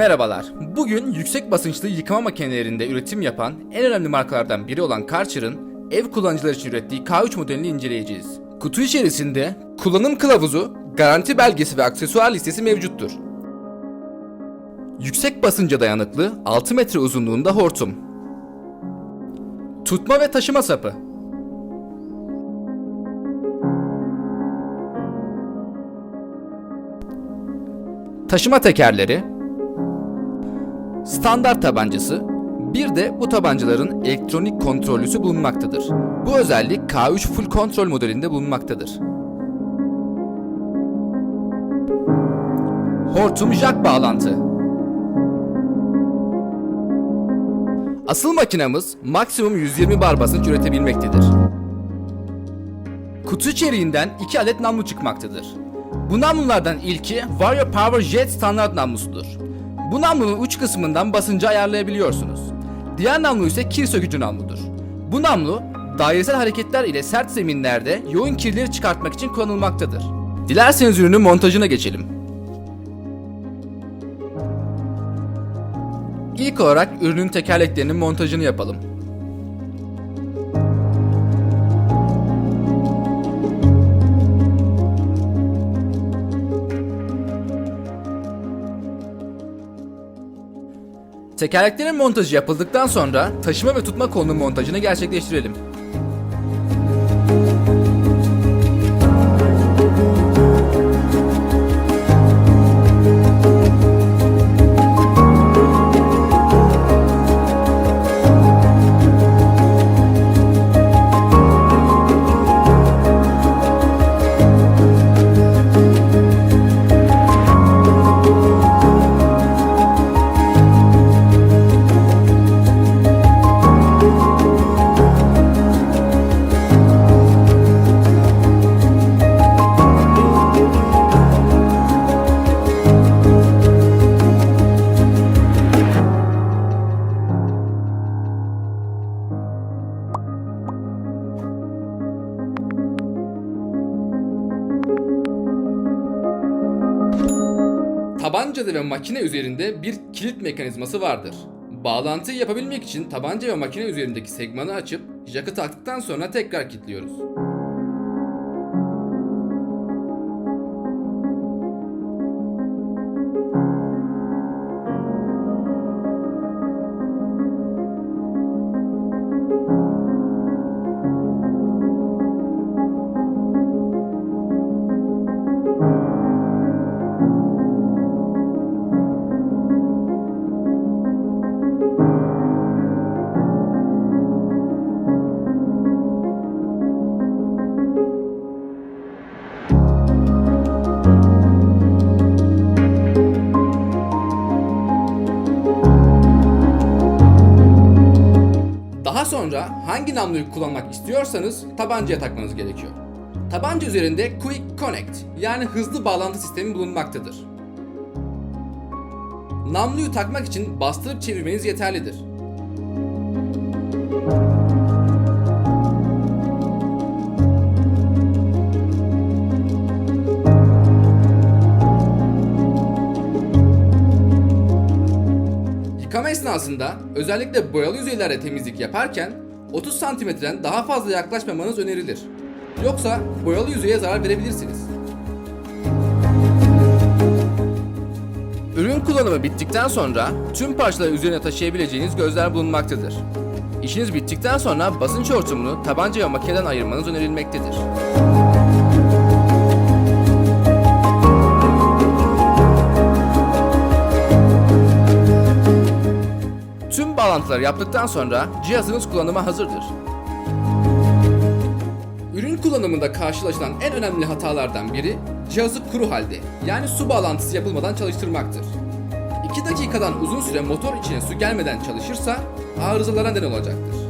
Merhabalar. Bugün yüksek basınçlı yıkama makinelerinde üretim yapan en önemli markalardan biri olan Karcher'ın ev kullanıcıları için ürettiği K3 modelini inceleyeceğiz. Kutu içerisinde kullanım kılavuzu, garanti belgesi ve aksesuar listesi mevcuttur. Yüksek basınca dayanıklı 6 metre uzunluğunda hortum. Tutma ve taşıma sapı. Taşıma tekerleri, standart tabancası, bir de bu tabancaların elektronik kontrollüsü bulunmaktadır. Bu özellik K3 Full Control modelinde bulunmaktadır. Hortum jack bağlantı. Asıl makinamız maksimum 120 bar basınç üretebilmektedir. Kutu içeriğinden 2 adet namlu çıkmaktadır. Bu namlulardan ilki Vario Power Jet standart namlusudur. Bu namlunun uç kısmından basıncı ayarlayabiliyorsunuz. Diğer namlu ise kir sökücü namludur. Bu namlu dairesel hareketler ile sert zeminlerde yoğun kirleri çıkartmak için kullanılmaktadır. Dilerseniz ürünün montajına geçelim. İlk olarak ürünün tekerleklerinin montajını yapalım. Tekerleklerin montajı yapıldıktan sonra taşıma ve tutma kolunun montajını gerçekleştirelim. Tabancada ve makine üzerinde bir kilit mekanizması vardır. Bağlantıyı yapabilmek için tabanca ve makine üzerindeki segmanı açıp jackı taktıktan sonra tekrar kilitliyoruz. Daha sonra hangi namluyu kullanmak istiyorsanız tabancaya takmanız gerekiyor. Tabanca üzerinde Quick Connect yani hızlı bağlantı sistemi bulunmaktadır. Namluyu takmak için bastırıp çevirmeniz yeterlidir. Esnasında özellikle boyalı yüzeylerde temizlik yaparken 30 santimetreden daha fazla yaklaşmamanız önerilir. Yoksa boyalı yüzeye zarar verebilirsiniz. Ürün kullanımı bittikten sonra tüm parçaları üzerine taşıyabileceğiniz gözler bulunmaktadır. İşiniz bittikten sonra basınç hortumunu tabanca ve makineden ayırmanız önerilmektedir. Bağlantıları yaptıktan sonra cihazınız kullanıma hazırdır. Ürün kullanımında karşılaşılan en önemli hatalardan biri cihazı kuru halde yani su bağlantısı yapılmadan çalıştırmaktır. 2 dakikadan uzun süre motor içine su gelmeden çalışırsa arızalara neden olacaktır.